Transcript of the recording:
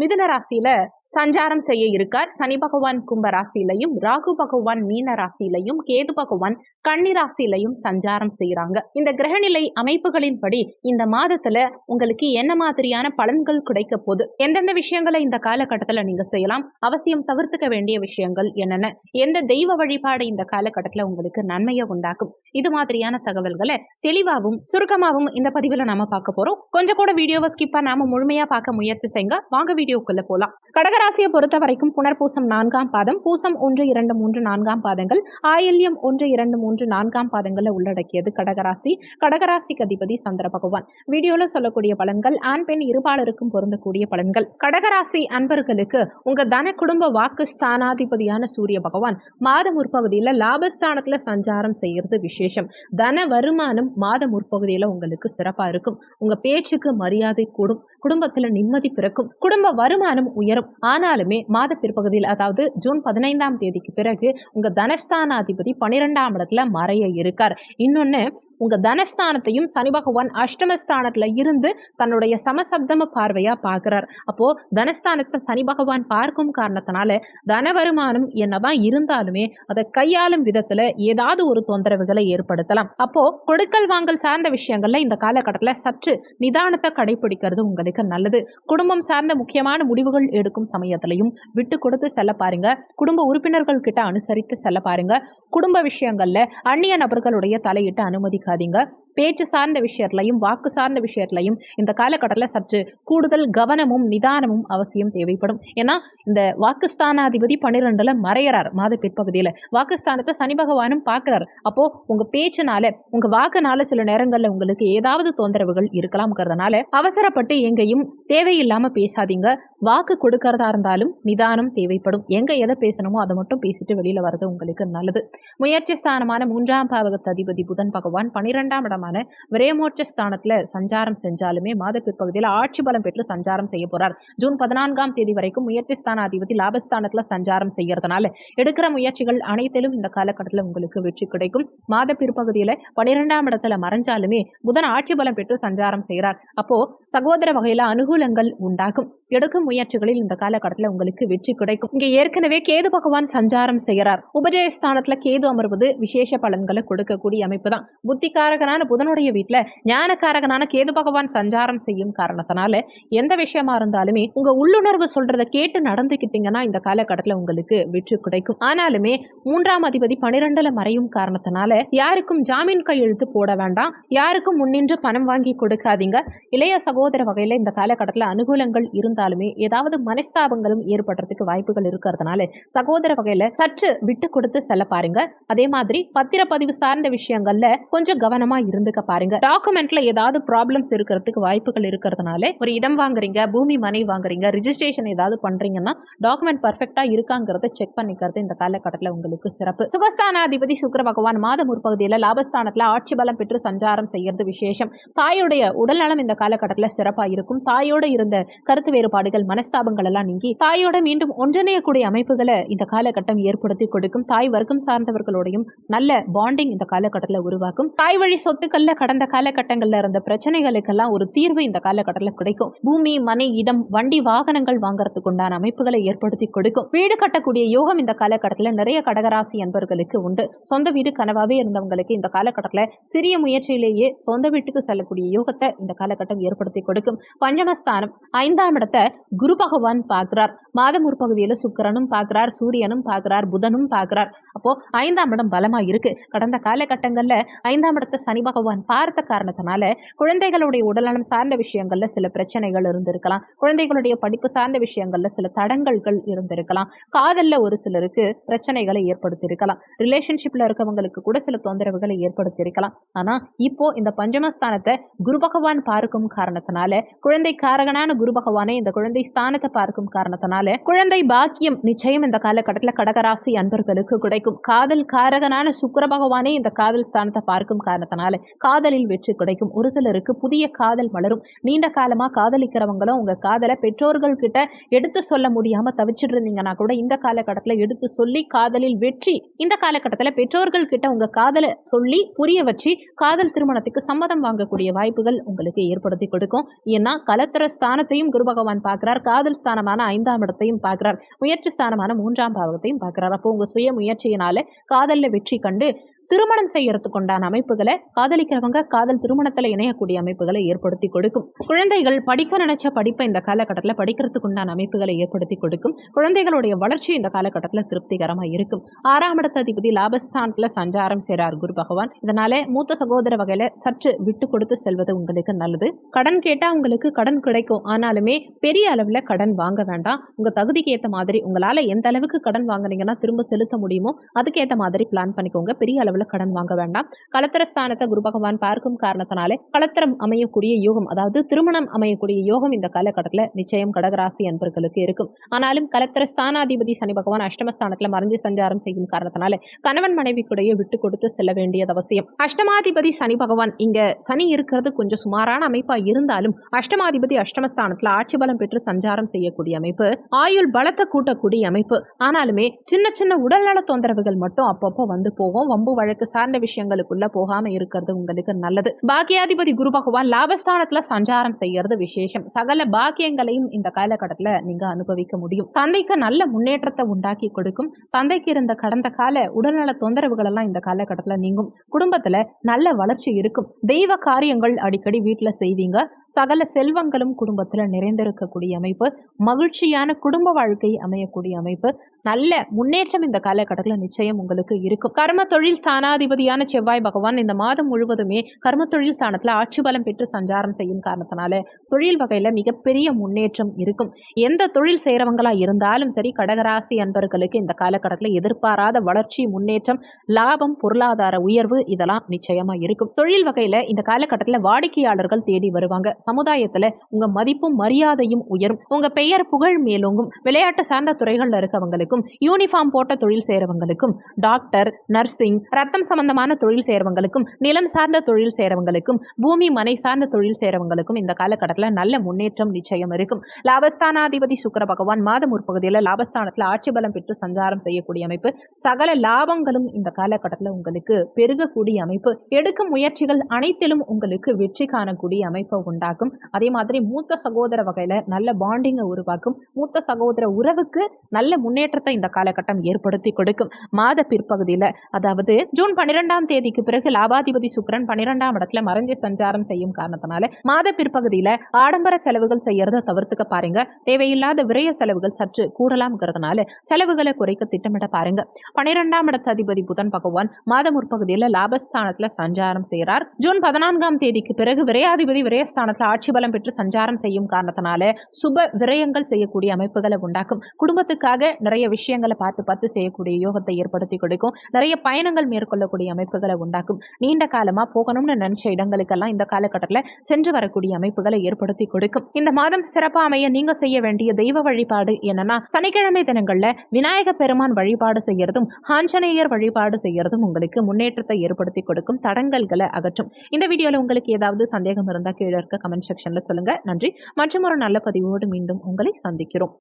மிதுன ராசியில சஞ்சாரம் செய்ய இருக்கார். சனி பகவான் கும்ப ராசியிலையும் ராகு பகவான் மீன ராசியிலையும் கேது பகவான் கன்னி ராசியிலையும் சஞ்சாரம் செய்யறாங்க இந்த கிரகநிலை அமைப்புகளின்படி இந்த மாதத்துல உங்களுக்கு என்ன மாதிரியான பலன்கள் கிடைக்க போகுது? எந்தெந்த விஷயங்களை இந்த காலகட்டத்துல நீங்க செய்யலாம்? அவசியம் தவிர்த்துக்க வேண்டிய விஷயங்கள் என்னென்ன? எந்த தெய்வ வழிபாடு இந்த காலகட்டத்துல உங்களுக்கு நன்மையை உண்டாக்கும்? இது மாதிரியான தகவல்களை தெளிவாகவும் சுருக்கமாகவும் இந்த பதிவுல நாம பார்க்க போறோம். கொஞ்சம் கூட வீடியோவை ஸ்கிப் பண்ணாம முழுமையா பார்க்க முயற்சி செய்யுங்க வாங்க வீடியோக்குள்ள போலாம். கடகராசியை பொறுத்த வரைக்கும் புனர்பூசம் நான்காம் பாதம் பூசம் ஒன்று இரண்டு மூன்று நான்காம் பாதங்கள் ஆயில்யம் ஒன்று இரண்டு மூன்று நான்காம் பாதங்களை உள்ளடக்கியது கடகராசி. கடகராசிக்கு அதிபதி சந்திர பகவான். வீடியோல சொல்லக்கூடிய பலன்கள் ஆண் பெண் இருபாலருக்கும் பொருந்தக்கூடிய பலன்கள். கடகராசி அன்பர்களுக்கு உங்க தன குடும்ப வாக்கு ஸ்தானாதிபதியான சூரிய பகவான். மாத முற்பகுதியில லாபஸ்தானத்துல சஞ்சாரம் செய்யறது விசேஷம். தன வருமானம் மாத முற்பகுதியில உங்களுக்கு சிறப்பா இருக்கும். உங்க பேச்சுக்கு மரியாதை கூடும். குடும்பத்துல நிம்மதி பிறக்கும் குடும்ப வருமானம் உயரும். ஆனாலுமே மாத பிற்பகுதியில் அதாவது ஜூன் பதினைந்தாம் தேதிக்கு பிறகு உங்க தனஸ்தானாதிபதி பனிரெண்டாம் இடத்துல மறைய இருக்கார். இன்னொன்னு உங்கள் தனஸ்தானத்தையும் சனி பகவான் அஷ்டமஸ்தானத்தில் இருந்து தன்னுடைய சமசப்தம பார்வையாக பார்க்கிறார். அப்போது தனஸ்தானத்தை சனி பகவான் பார்க்கும் காரணத்தினால தன வருமானம் என்னதான் இருந்தாலுமே அதை கையாளும் விதத்தில் ஏதாவது ஒரு தொந்தரவுகளை ஏற்படுத்தலாம். அப்போது கொடுக்கல் வாங்கல் சார்ந்த விஷயங்களில் இந்த காலகட்டத்தில் சற்று நிதானத்தை கடைபிடிக்கிறது உங்களுக்கு நல்லது. குடும்பம் சார்ந்த முக்கியமான முடிவுகள் எடுக்கும் சமயத்திலையும் விட்டு கொடுத்து செல்ல பாருங்க. குடும்ப உறுப்பினர்கள் கிட்ட அனுசரித்து செல்ல பாருங்க. குடும்ப விஷயங்களில் அந்நிய நபர்களுடைய தலையிட்டு அனுமதிக்காதீங்க பேச்சு சார்ந்த விஷயத்துலையும் வாக்கு சார்ந்த விஷயத்துலையும் இந்த காலகட்டத்தில் சற்று கூடுதல் கவனமும் நிதானமும் அவசியம் தேவைப்படும். ஏன்னா இந்த வாக்குஸ்தானாதிபதி பன்னிரெண்டுல மறையிறார் மாத பிற்பகுதியில். வாக்குஸ்தானத்தை சனி பகவானும் பார்க்குறார். அப்போ உங்க பேச்சுனால உங்க வாக்குனால சில நேரங்களில் உங்களுக்கு ஏதாவது தொந்தரவுகள் இருக்கலாம்ங்கிறதுனால அவசரப்பட்டு எங்கேயும் தேவையில்லாம பேசாதீங்க. வாக்கு கொடுக்கறதா இருந்தாலும் நிதானம் தேவைப்படும். எங்க எதை பேசணுமோ அதை மட்டும் பேசிட்டு வெளியில வர்றது உங்களுக்கு நல்லது. முயற்சி ஸ்தானமான மூன்றாம் பாவகத்து அதிபதி புதன் பகவான் பனிரெண்டாம் இடமான விரயமோட்ச ஸ்தானத்துல சஞ்சாரம் செஞ்சாலுமே மாத பிற்பகுதியில் ஆட்சி பலம் பெற்று சஞ்சாரம் செய்ய போறார். ஜூன் பதினான்காம் தேதி வரைக்கும் முயற்சி ஸ்தான அதிபதி லாபஸ்தானத்துல சஞ்சாரம் செய்யறதுனால எடுக்கிற முயற்சிகள் அனைத்திலும் இந்த காலகட்டத்தில் உங்களுக்கு வெற்றி கிடைக்கும். மாத பிற்பகுதியில பனிரெண்டாம் இடத்துல மறைஞ்சாலுமே புதன் ஆட்சி பலம் பெற்று சஞ்சாரம் செய்கிறார். அப்போ சகோதர வகையில அனுகூலங்கள் உண்டாகும். எடுக்கும் முயற்சிகளில் இந்த காலகட்டத்தில் உங்களுக்கு வெற்றி கிடைக்கும். இங்க ஏற்கனவே கேது பகவான் சஞ்சாரம் செய்கிறார். உபஜயஸ்தானத்துல கேது அமர்வது விசேஷ பலன்களை கொடுக்கக்கூடிய அமைப்பு தான். புத்திகாரகனான புதனுடைய வீட்டில் ஞானக்காரகனான கேது பகவான் சஞ்சாரம் செய்யும் காரணத்தினால எந்த விஷயமா இருந்தாலுமே உங்க உள்ளுணர்வு சொல்றத கேட்டு நடந்துக்கிட்டீங்கன்னா இந்த காலகட்டத்தில் உங்களுக்கு வெற்றி கிடைக்கும். ஆனாலுமே மூன்றாம் அதிபதி பனிரெண்டுல மறையும் காரணத்தினால யாருக்கும் ஜாமீன் கையெழுத்து போட வேண்டாம். யாருக்கும் முன்னின்று பணம் வாங்கி கொடுக்காதீங்க. இளைய சகோதர வகையில இந்த காலகட்டத்தில் அனுகூலங்கள் இருந்தாலுமே ஏதாவது மனஸ்தாபங்களும் ஏற்படுறதுக்கு வாய்ப்புகள் இருக்கிறதுனால சகோதர வகையில சற்று விட்டு கொடுத்து செல்ல பாருங்க. அதே மாதிரி பத்திரப்பதிவு சார்ந்த விஷயங்கள்ல கொஞ்சம் கவனமா இருந்துக்க பாருங்க. டாக்குமெண்ட்ல ஏதாவது ப்ராப்ளம்ஸ் இருக்கிறதுக்கு வாய்ப்புகள் இருக்கிறதுனால ஒரு இடம் வாங்குறீங்க பூமி மனை வாங்குறீங்க ரிஜிஸ்ட்ரேஷன் ஏதாவது பண்றீங்கன்னா டாக்குமெண்ட் பர்ஃபெக்டா இருக்காங்கிறத செக் பண்ணிக்கிறது இந்த காலகட்டத்தில் உங்களுக்கு சிறப்பு. சுகஸ்தானாதிபதி சுக்கர பகவான் மாத முற்பகுதியில் லாபஸ்தானத்தில் ஆட்சி பலம் பெற்று சஞ்சாரம் செய்யறது விசேஷம். தாயுடைய உடல்நலம் இந்த காலகட்டத்தில் சிறப்பாக இருக்கும். தாயோட இருந்த கருத்து வேறுபாடுகள் மனஸ்தாபங்கள் எல்லாம் நீங்கி தாயோட மீண்டும் ஒன்றிணையக்கூடிய அமைப்புகளை இந்த காலகட்டம் ஏற்படுத்தி கொடுக்கும். தாய் வர்க்கம் சார்ந்தவர்களோடையும் நல்ல பாண்டிங் இந்த காலகட்டத்தில் உருவாக்கும். தாய் வழி சொத்து சொத்துக்கள்ல கடந்த காலகட்டங்கள்ல இருந்த பிரச்சனைகளுக்கெல்லாம் ஒரு தீர்வு இந்த காலகட்டத்தில் கிடைக்கும். பூமி மனை இடம் வண்டி வாகனங்கள் வாங்கறதுக்கு உண்டான அமைப்புகளை ஏற்படுத்தி கொடுக்கும். வீடு கட்டக்கூடிய யோகம் இந்த காலகட்டத்தில் நிறைய கடகராசி என்பவர்களுக்கு உண்டு. சொந்த வீடு கனவாவே இருந்தவங்களுக்கு இந்த காலகட்டத்தில் சிறிய முயற்சியிலேயே சொந்த வீட்டுக்கு செல்லக்கூடிய யோகத்தை இந்த காலகட்டம் ஏற்படுத்தி கொடுக்கும். பஞ்சமஸ்தானம் ஐந்தாம் இடத்தை குரு பகவான் பார்க்கிறார். மாதம் ஒரு பகுதியில் சுக்கரனும் பார்க்கிறார் சூரியனும் பார்க்கிறார் புதனும் பார்க்கிறார். அப்போ ஐந்தாம் இடம் பலமா இருக்கு. கடந்த காலகட்டங்களில் ஐந்தாம் இடத்தை சனி பகவான் பார்த்த காரணத்தினால குழந்தைகளுடைய உடல்நலம் சார்ந்த விஷயங்கள்ல சில பிரச்சனைகள் இருந்திருக்கலாம். குழந்தைகளுடைய படிப்பு சார்ந்த விஷயங்கள்ல சில தடங்கல்கள் இருந்திருக்கலாம். காதல்ல ஒரு சிலருக்கு பிரச்சனைகளை ஏற்படுத்தியிருக்கலாம். ரிலேஷன்ஷிப்ல இருக்கவங்களுக்கு கூட சில தொந்தரவுகளை ஏற்படுத்தியிருக்கலாம். ஆனா இப்போ இந்த பஞ்சமஸ்தானத்தை குரு பகவான் பார்க்கும் காரணத்தினால குழந்தை காரகனான குரு பகவானை இந்த குழந்தை ஸ்தானத்தை பார்க்கும் காரணத்தினால குழந்தை பாக்கியம் நிச்சயம் இந்த காலகட்டத்தில் கடகராசி அன்பர்களுக்கு கிடைக்கும். காதல் காரகனான சுக்கர பகவானே இந்த காதல் ஸ்தானத்தை பார்க்கும் காரணத்தினால காதலில் வெற்றி கிடைக்கும். ஒரு சிலருக்கு புதிய காதல் மலரும் நீண்ட காலமாக காதலிக்கிறவங்களும் உங்கள் காதலை பெற்றோர்கள் கிட்ட எடுத்து சொல்ல முடியாமல் தவிச்சிட்டு இருந்தீங்கன்னா கூட இந்த காலகட்டத்தில் எடுத்து சொல்லி காதலில் வெற்றி இந்த காலகட்டத்தில் பெற்றோர்கள் கிட்ட உங்கள் காதலை சொல்லி புரிய வச்சு காதல் திருமணத்துக்கு சம்மதம் வாங்கக்கூடிய வாய்ப்புகள் உங்களுக்கு ஏற்படுத்தி கொடுக்கும். ஏன்னா கலத்திர ஸ்தானத்தையும் குரு பகவான் பார்க்கிறார். காதல் ஸ்தானமான ஐந்தாம் இடத்தையும் பார்க்கிறார். முயற்சி ஸ்தானமான மூன்றாம் பாவத்தையும் பார்க்கிறார். அப்போ உங்க சுய முயற்சியினால காதல்ல வெற்றி கண்டு திருமணம் செய்யறதுக்கு உண்டான அமைப்புகளை காதலிக்கிறவங்க காதல் திருமணத்தில் இணையக்கூடிய அமைப்புகளை ஏற்படுத்தி கொடுக்கும். குழந்தைகள் படிக்க நினைச்ச படிப்பை இந்த காலகட்டத்தில் படிக்கிறதுக்கு உண்டான அமைப்புகளை ஏற்படுத்தி கொடுக்கும். குழந்தைகளுடைய வளர்ச்சி இந்த காலகட்டத்தில் திருப்திகரமா இருக்கும். ஆறாம் இடத்த அதிபதி லாபஸ்தானத்தில் சஞ்சாரம் செய்கிறார் குரு பகவான். இதனால மூத்த சகோதர வகையில சற்று விட்டு கொடுத்து செல்வது உங்களுக்கு நல்லது. கடன் கேட்டா உங்களுக்கு கடன் கிடைக்கும். ஆனாலுமே பெரிய அளவுல கடன் வாங்க வேண்டாம். உங்க தகுதிக்கு ஏத்த மாதிரி உங்களால எந்த அளவுக்கு கடன் வாங்குனீங்கன்னா திரும்ப செலுத்த முடியுமோ அதுக்கேற்ற மாதிரி பிளான் பண்ணிக்கோங்க. பெரிய அளவில் அளவில் கடன் வாங்க வேண்டாம். கலத்திர ஸ்தானத்தை குரு பகவான் பார்க்கும் காரணத்தினாலே கலத்திரம் அமையக்கூடிய யோகம் அதாவது திருமணம் அமையக்கூடிய யோகம் இந்த காலகட்டத்தில் நிச்சயம் கடகராசி அன்பர்களுக்கு இருக்கும். ஆனாலும் கலத்திர ஸ்தானாதிபதி சனி பகவான் அஷ்டமஸ்தானத்தில் மறைஞ்சு சஞ்சாரம் செய்யும் காரணத்தினாலே கணவன் மனைவிக்குடைய விட்டு கொடுத்து செல்ல வேண்டியது அவசியம். அஷ்டமாதிபதி சனி பகவான் இங்க சனி இருக்கிறது கொஞ்சம் சுமாரான அமைப்பா இருந்தாலும் அஷ்டமாதிபதி அஷ்டமஸ்தானத்தில் ஆட்சி பலம் பெற்று சஞ்சாரம் செய்யக்கூடிய அமைப்பு ஆயுள் பலத்தை கூட்டக்கூடிய அமைப்பு. ஆனாலுமே சின்ன சின்ன உடல்நல தொந்தரவுகள் மட்டும் அப்பப்போ வந்து போகும். வம்பு வழக்கு சார்ந்த விஷயங்களுக்குள்ள போகாம இருக்கிறது உங்களுக்கு நல்லது. பாக்கியாதிபதி குரு பகவான் லாபஸ்தானத்துல சஞ்சாரம் செய்யறது விசேஷம். சகல பாக்கியங்களையும் இந்த காலகட்டத்துல நீங்க அனுபவிக்க முடியும். தந்தைக்கு நல்ல முன்னேற்றத்தை உண்டாக்கி கொடுக்கும். தந்தைக்கு இருந்த கடந்த கால உடல்நல தொந்தரவுகள் எல்லாம் இந்த காலகட்டத்துல நீங்கும். குடும்பத்துல நல்ல வளர்ச்சி இருக்கும். தெய்வ காரியங்கள் அடிக்கடி வீட்டுல செய்வீங்க. சகல செல்வங்களும் குடும்பத்துல நிறைந்திருக்கக்கூடிய அமைப்பு மகிழ்ச்சியான குடும்ப வாழ்க்கை அமையக்கூடிய அமைப்பு. நல்ல முன்னேற்றம் இந்த காலகட்டத்தில் நிச்சயம் உங்களுக்கு இருக்கும். கர்ம தொழில் ஸ்தானாதிபதியான செவ்வாய் பகவான் இந்த மாதம் முழுவதுமே கர்ம தொழில் ஸ்தானத்துல ஆட்சி பலம் பெற்று சஞ்சாரம் செய்யும் காரணத்தினால தொழில் வகையில மிகப்பெரிய முன்னேற்றம் இருக்கும். எந்த தொழில் செய்கிறவங்களாக இருந்தாலும் சரி கடகராசி அன்பர்களுக்கு இந்த காலகட்டத்தில் எதிர்பாராத வளர்ச்சி முன்னேற்றம் லாபம் பொருளாதார உயர்வு இதெல்லாம் நிச்சயமா இருக்கும். தொழில் வகையில இந்த காலகட்டத்தில் வாடிக்கையாளர்கள் தேடி வருவாங்க. சமுதாயத்துல உங்க மதிப்பும் மரியாதையும் உயரும். உங்க பெயர் புகழ் மேலோங்கும். விளையாட்டு சார்ந்த துறைகள்ல இருக்கவங்களுக்கும் யூனிஃபார்ம் போட்ட தொழில் செய்யறவங்களுக்கும் டாக்டர் நர்சிங் ரத்தம் சம்பந்தமான தொழில் செய்யறவங்களுக்கும் நிலம் சார்ந்த தொழில் செய்யறவங்களுக்கும் பூமி மனை சார்ந்த தொழில் செய்யறவங்களுக்கும் இந்த காலகட்டத்தில் நல்ல முன்னேற்றம் நிச்சயம் இருக்கும். லாபஸ்தானாதிபதி சுக்கர பகவான் மாதம் முற்பகுதியில் லாபஸ்தானத்தில் ஆட்சி பலம் பெற்று சஞ்சாரம் செய்யக்கூடிய அமைப்பு. சகல லாபங்களும் இந்த காலகட்டத்தில் உங்களுக்கு பெருகக்கூடிய அமைப்பு. எடுக்கும் முயற்சிகள் அனைத்திலும் உங்களுக்கு வெற்றி காணக்கூடிய அமைப்பை உருவாக்கும். அதே மாதிரி மூத்த சகோதர வகையில நல்ல பாண்டிங்கை உருவாக்கும். மூத்த சகோதர உறவுக்கு நல்ல முன்னேற்றத்தை இந்த காலகட்டம் ஏற்படுத்தி கொடுக்கும். மாத பிற்பகுதியில அதாவது ஜூன் பன்னிரெண்டாம் தேதிக்கு பிறகு லாபாதிபதி சுக்கரன் பன்னிரெண்டாம் இடத்துல மறைஞ்சு சஞ்சாரம் செய்யும் காரணத்தினால மாத பிற்பகுதியில ஆடம்பர செலவுகள் செய்யறத தவிர்த்துக்க பாருங்க. தேவையில்லாத விரய செலவுகள் சற்று கூடலாம்ங்கிறதுனால செலவுகளை குறைக்க திட்டமிட பாருங்க. பன்னிரெண்டாம் இடத்த அதிபதி புதன் பகவான் மாத முற்பகுதியில லாபஸ்தானத்துல சஞ்சாரம் செய்கிறார் ஜூன் பதினான்காம் தேதிக்கு பிறகு விரையாதிபதி விரயஸ்தானத்துல ஆட்சி பலம் பெற்று சஞ்சாரம் செய்யும் காரணத்தினால சுப விரயங்கள் செய்யக்கூடிய அமைப்புகளை உண்டாக்கும். குடும்பத்துக்காக நிறைய விஷயங்களை பார்த்து பார்த்து செய்யக்கூடிய யோகத்தை ஏற்படுத்தி கொடுக்கும். நிறைய பயணங்கள் மேற்கொள்ளக்கூடிய அமைப்புகளை உண்டாக்கும். நீண்ட காலமா போகணும்னு நினைச்ச இடங்களுக்கெல்லாம் இந்த காலகட்டத்தில் சென்று வரக்கூடிய அமைப்புகளை ஏற்படுத்தி கொடுக்கும். இந்த மாதம் சிறப்பாக அமைய நீங்க செய்ய வேண்டிய தெய்வ வழிபாடு என்னன்னா சனிக்கிழமை தினங்கள்ல விநாயக பெருமான் வழிபாடு செய்யறதும் ஆஞ்சநேயர் வழிபாடு செய்யறதும் உங்களுக்கு முன்னேற்றத்தை ஏற்படுத்தி கொடுக்கும் தடங்கல்களை அகற்றும். இந்த வீடியோல உங்களுக்கு ஏதாவது சந்தேகம் இருந்தா கீழே இருக்க கமெண்ட் செக்ஷன்ல சொல்லுங்க. நன்றி. மற்றும் ஒரு நல்ல பதிவோடு மீண்டும் உங்களை சந்திக்கிறோம்.